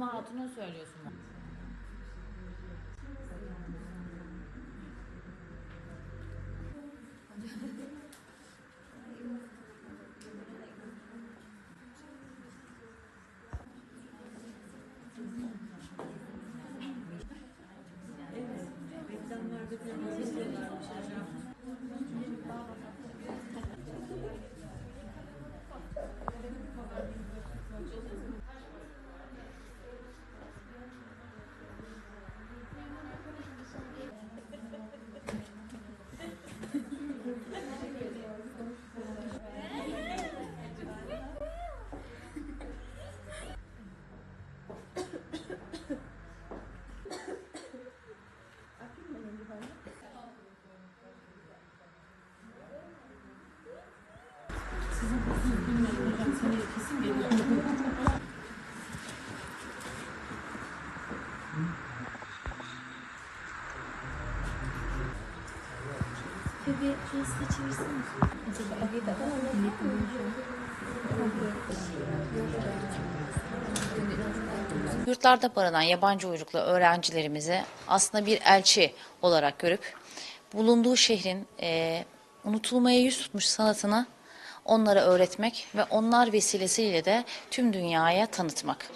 Fatma Hatun'u söylüyorsun. Şurası çevirsene. Yurtlarda barınan yabancı uyruklu öğrencilerimizi aslında bir elçi olarak görüp bulunduğu şehrin e, unutulmaya yüz tutmuş sanatını onlara öğretmek ve onlar vesilesiyle de tüm dünyaya tanıtmak.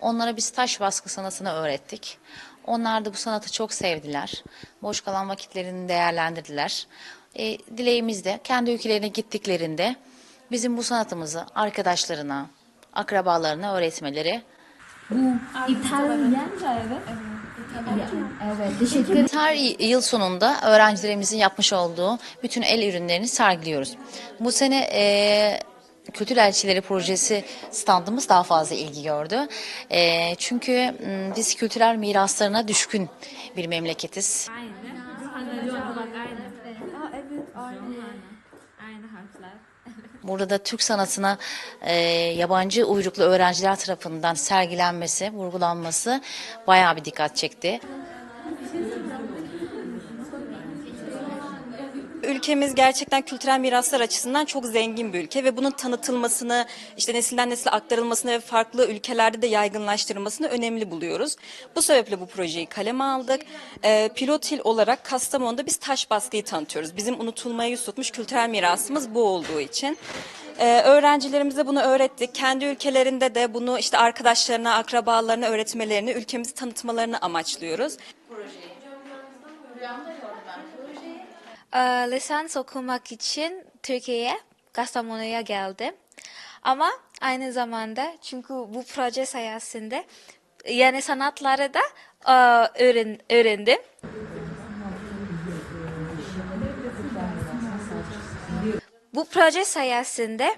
Onlara biz taş baskı sanatını öğrettik. Onlar da bu sanatı çok sevdiler. Boş kalan vakitlerini değerlendirdiler. E, dileğimiz de kendi ülkelerine gittiklerinde bizim bu sanatımızı arkadaşlarına, akrabalarına öğretmeleri. İtalyanca evet. Evet. Teşekkür ederim. Her yıl sonunda öğrencilerimizin yapmış olduğu bütün el ürünlerini sergiliyoruz. Bu sene e, Kültür Elçileri Projesi standımız daha fazla ilgi gördü. E, çünkü m, biz kültürel miraslarına düşkün bir memleketiz. Aynı. Aynı. Aa evet aynı. Aynı harfler. Burada da Türk sanatına e, yabancı uyruklu öğrenciler tarafından sergilenmesi, vurgulanması bayağı bir dikkat çekti. Ülkemiz gerçekten kültürel miraslar açısından çok zengin bir ülke ve bunun tanıtılmasını, işte nesilden nesile aktarılmasını ve farklı ülkelerde de yaygınlaştırılmasını önemli buluyoruz. Bu sebeple bu projeyi kaleme aldık. Ee, pilot il olarak Kastamonu'da biz taş baskıyı tanıtıyoruz. Bizim unutulmaya yüz tutmuş kültürel mirasımız bu olduğu için. Ee, öğrencilerimize bunu öğrettik. Kendi ülkelerinde de bunu işte arkadaşlarına, akrabalarına öğretmelerini, ülkemizi tanıtmalarını amaçlıyoruz. Ee, lisans okumak için Türkiye'ye, Kastamonu'ya geldim. Ama aynı zamanda çünkü bu proje sayesinde yani sanatları da e, öğren, öğrendim. Bu proje sayesinde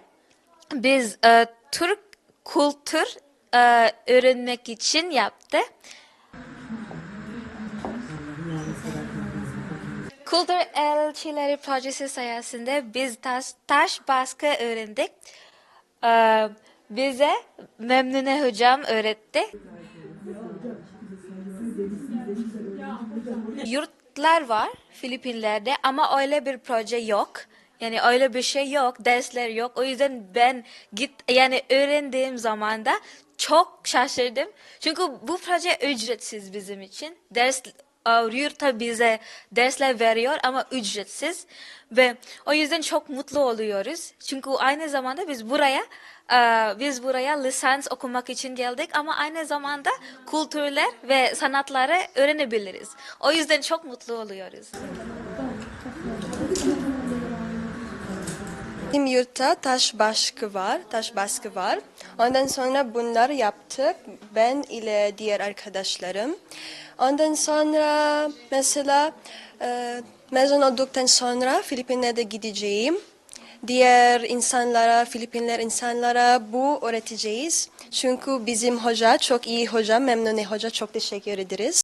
biz e, Türk kültür e, öğrenmek için yaptı. Kültür Elçileri Projesi sayesinde biz taş, taş baskı öğrendik. Ee, bize Memnune Hocam öğretti. Yurtlar var Filipinler'de ama öyle bir proje yok. Yani öyle bir şey yok, dersler yok. O yüzden ben git yani öğrendiğim zaman da çok şaşırdım. Çünkü bu proje ücretsiz bizim için. Ders e, yurtta bize dersler veriyor ama ücretsiz ve o yüzden çok mutlu oluyoruz. Çünkü aynı zamanda biz buraya e, biz buraya lisans okumak için geldik ama aynı zamanda kültürler ve sanatları öğrenebiliriz. O yüzden çok mutlu oluyoruz. Bizim yurtta taş baskı var, taş baskı var. Ondan sonra bunları yaptık ben ile diğer arkadaşlarım. Ondan sonra mesela e, mezun olduktan sonra Filipinler'de gideceğim. Diğer insanlara, Filipinler insanlara bu öğreteceğiz. Çünkü bizim hoca çok iyi hoca, Memnuni hoca çok teşekkür ederiz.